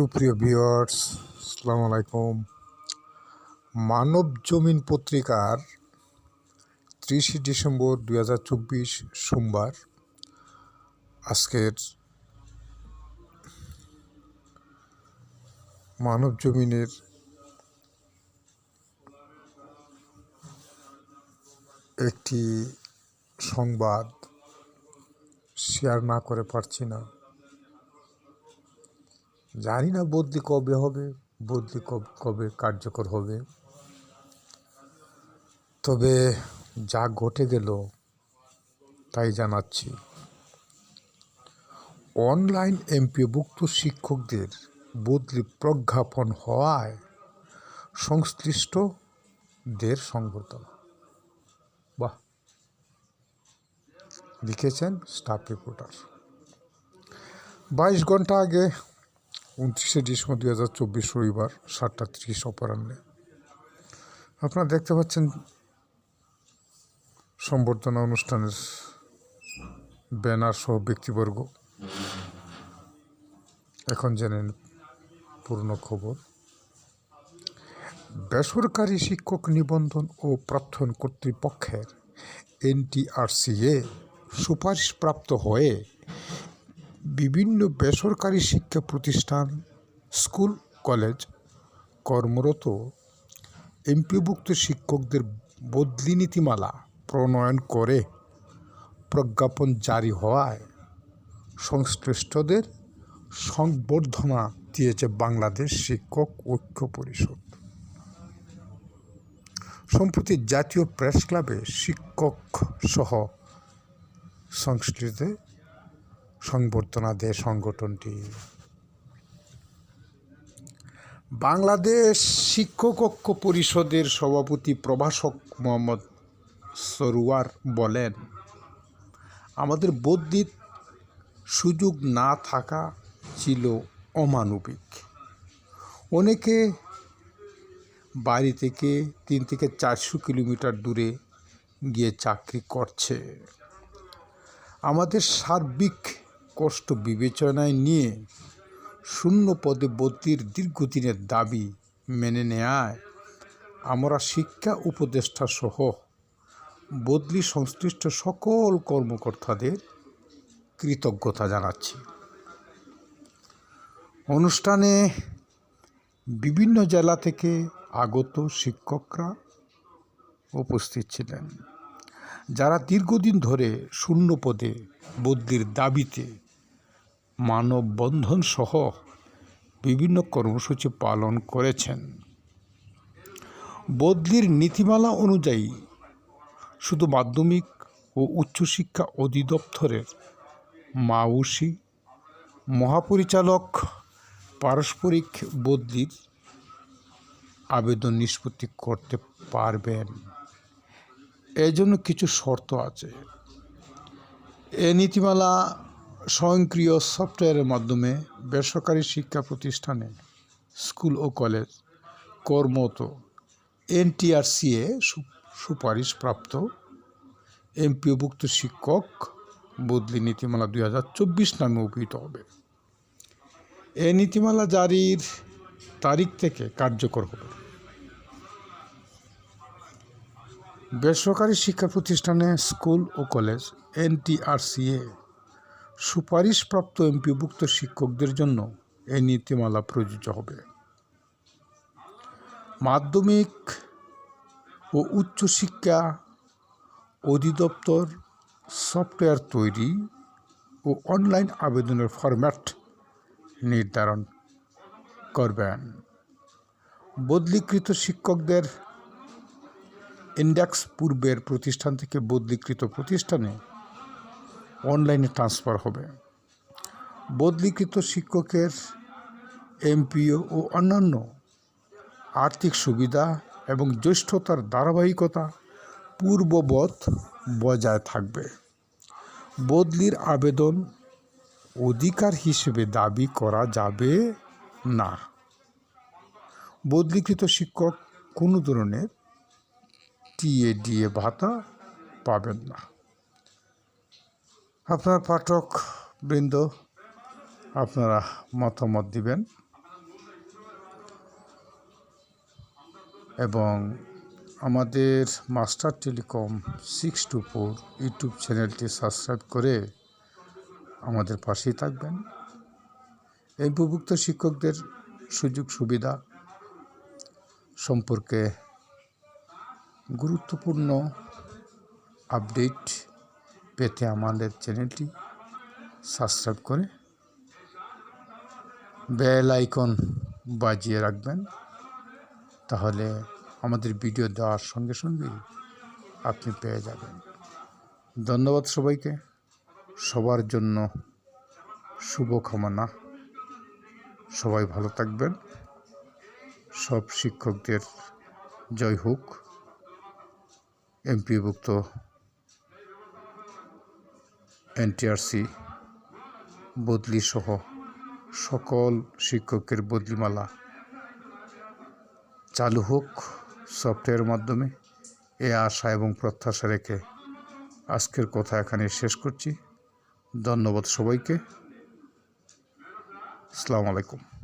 সুপ্রিয় ভিউয়ার্স, আসসালামু আলাইকুম। মানব জমিন পত্রিকার ত্রিশে ডিসেম্বর দুই হাজার চব্বিশ সোমবার আজকের মানব জমিনের একটি সংবাদ শেয়ার না করে পারছি না। জানি না বদলি কবে হবে, বদলি কব- কার্যকর হবে। তবে যা ঘটে গেল, তাই জানাচ্ছি। অনলাইন এমপিভুক্ত শিক্ষকদের বদলি প্রজ্ঞাপন হওয়ায় সংশ্লিষ্টদের সংবর্ধনা। বাহ! লিখেছেন স্টাফ রিপোর্টার। বাইশ ঘণ্টা আগে উনত্রিশে ডিসেম্বর দুই হাজার চব্বিশ রবিবার সাতটা ত্রিশ অপরাহ্নে। আপনারা দেখতে পাচ্ছেন সম্বর্ধনা অনুষ্ঠানের ব্যানার সহ ব্যক্তিবর্গ। এখন জানেন পূর্ণ খবর। বেসরকারি শিক্ষক নিবন্ধন ও প্রার্থন কর্তৃপক্ষের এনটিআরসিএ সুপারিশপ্রাপ্ত হয়ে বিভিন্ন বেসরকারি শিক্ষা প্রতিষ্ঠান, স্কুল, কলেজ কর্মরত এমপিভুক্ত শিক্ষকদের বদলি নীতিমালা প্রণয়ন করে প্রজ্ঞাপন জারি হওয়ায় সংশ্লিষ্টদের সংবর্ধনা দিয়েছে বাংলাদেশ শিক্ষক ঐক্য পরিষদ। সম্প্রতি জাতীয় প্রেস ক্লাবে শিক্ষক সহ সংশ্লিষ্ট সংবর্ধনা দেয় সংগঠনটি। বাংলাদেশ শিক্ষক ঐক্য পরিষদের সভাপতি প্রভাষক মোহাম্মদ সরুয়ার বলেন, আমাদের বৌদ্ধিক সুযোগ না থাকা ছিল অমানবিক। অনেকে বাড়ি থেকে তিন থেকে চারশো কিলোমিটার দূরে গিয়ে চাকরি করছে। আমাদের সার্বিক কষ্ট বিবেচনায় নিয়ে শূন্য পদে বদলির দীর্ঘদিনের দাবি মেনে নেয়ায়। আমরা শিক্ষা উপদেষ্টা সহ বদলি সংশ্লিষ্ট সকল কর্মকর্তাদের কৃতজ্ঞতা জানাচ্ছি। অনুষ্ঠানে বিভিন্ন জেলা থেকে আগত শিক্ষকরা উপস্থিত ছিলেন, যারা দীর্ঘদিন ধরে শূন্য পদে বদলির দাবিতে মানববন্ধন সহ বিভিন্ন কর্মসূচি পালন করেছেন। বদলির নীতিমালা অনুযায়ী শুধু মাধ্যমিক ও উচ্চশিক্ষা অধিদপ্তরের মাউসি মহাপরিচালক পারস্পরিক বদলির আবেদন নিষ্পত্তি করতে পারবেন। এজন্য কিছু শর্ত আছে। এ নীতিমালা স্বয়ংক্রিয় সফটওয়্যারের মাধ্যমে বেসরকারি শিক্ষা প্রতিষ্ঠানে, স্কুল ও কলেজ কর্মরত এনটিআরসিএ সুপারিশপ্রাপ্ত এমপিওভুক্ত শিক্ষক বদলি নীতিমালা দুই হাজার চব্বিশ নামে অভিহিত হবে। এ নীতিমালা জারির তারিখ থেকে কার্যকর হবে। বেসরকারি শিক্ষা প্রতিষ্ঠানে স্কুল ও কলেজ এনটিআরসিএ সুপারিশপ্রাপ্ত এমপিভুক্ত শিক্ষকদের জন্য এই নীতিমালা প্রযোজ্য হবে। মাধ্যমিক ও উচ্চশিক্ষা অধিদপ্তর সফটওয়্যার তৈরি ও অনলাইন আবেদনের ফরম্যাট নির্ধারণ করবেন। বদলিকৃত শিক্ষকদের ইন্ডেক্স পূর্বের প্রতিষ্ঠান থেকে বদলিকৃত প্রতিষ্ঠানে অনলাইনে ট্রান্সফার হবে। বদলিকৃত শিক্ষকের, এমপিও ও অন্যান্য আর্থিক সুবিধা এবং জ্যেষ্ঠতার ধারাবাহিকতা পূর্ববৎ বজায় থাকবে। বদলির আবেদন অধিকার হিসেবে দাবি করা যাবে না। বদলিকৃত শিক্ষক কোনো ধরনের টিএডিএ ভাতা পাবেন না। আপনার পাঠক বৃন্দ, আপনারা মতামত দিবেন এবং আমাদের master telecom six two four YouTube চ্যানেলটি সাবস্ক্রাইব করে আমাদের পাশেই থাকবেন। এই উপভুক্ত শিক্ষকদের সুযোগ সুবিধা সম্পর্কে গুরুত্বপূর্ণ আপডেট পেতে আমাদের চ্যানেলটি সাবস্ক্রাইব করে বেল আইকন বাজিয়ে রাখবেন। তাহলে আমাদের ভিডিও দেওয়ার সঙ্গে সঙ্গে আপনি পেয়ে যাবেন। ধন্যবাদ সবাইকে। সবার জন্য শুভকামনা। সবাই ভালো থাকবেন। সব শিক্ষকদের জয় হোক। এমপিভুক্ত এনটিআরসি বদলিসহ সকল শিক্ষকের বদলিমালা। চালু হোক সফটওয়্যার মাধ্যমে, এ আশা এবং প্রত্যাশা রেখে আজকের কথা এখানে শেষ করছি। ধন্যবাদ সবাইকে। আসসালামু আলাইকুম।